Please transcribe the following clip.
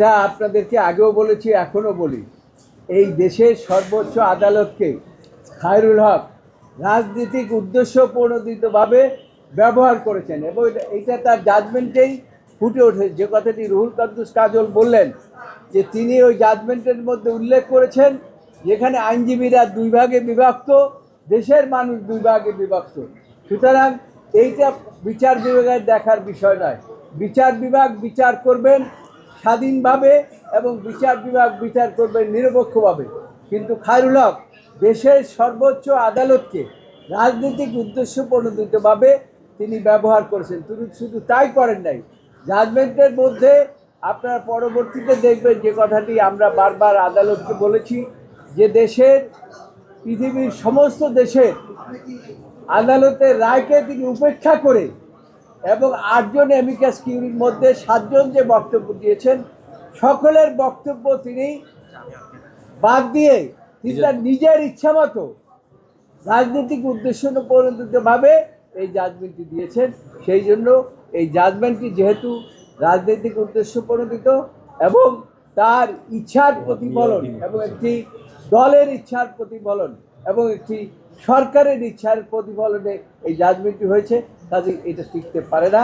যা আপনাদেরকে আগেও বলেছি, এখনও বলি। এই দেশের সর্বোচ্চ আদালতকে খায়রুল হক রাজনীতিক উদ্দেশ্য প্রণোদিতভাবে ব্যবহার করেছেন এবং এটা- তার জাজমেন্টেই ফুটে ওঠে যে কথাটি রুহুল কাদ্দুস কাজল বললেন, যে তিনি ওই জাজমেন্টের মধ্যে উল্লেখ করেছেন, যেখানে আইনজীবীরা দুই ভাগে বিভক্ত, দেশের মানুষ দুই ভাগে বিভক্ত। সুতরাং এইটা বিচার বিভাগের দেখার বিষয় নয়। বিচার বিভাগ বিচার করবেন স্বাধীনভাবে এবং বিচার বিভাগ বিচার করবেন নিরপেক্ষভাবে। কিন্তু খায়রুল হক দেশের সর্বোচ্চ আদালতকে রাজনৈতিক উদ্দেশ্য প্রণোদিতভাবে তিনি ব্যবহার করেছেন। তিনি শুধু তাই করেন নাই জাজমেন্টের মধ্যে আপনার পরবর্তীতে দেখবেন যে কথাটি আমরা বারবার আদালতকে বলেছি যে দেশের, পৃথিবীর সমস্ত দেশের আদালতের রায়কে তিনি উপেক্ষা করে এবং আটজন এমিকাস কিউরির মধ্যে সাতজন যে বক্তব্য দিয়েছেন সকলের বক্তব্য তিনি বাদ দিয়ে তিনি তার নিজের ইচ্ছা মতো রাজনৈতিক উদ্দেশ্য পরিণতভাবে এই জাজমেন্টটি দিয়েছেন। সেই জন্য এই জাজমেন্টটি যেহেতু রাজনৈতিক উদ্দেশ্য প্রণোদিত এবং তার ইচ্ছার প্রতিফলন এবং একটি দলের ইচ্ছার প্রতিফলন এবং একটি সরকারের ইচ্ছার প্রতিফলনে এই জাজমেন্টটি হয়েছে কাজে এটা শিখতে পারে না।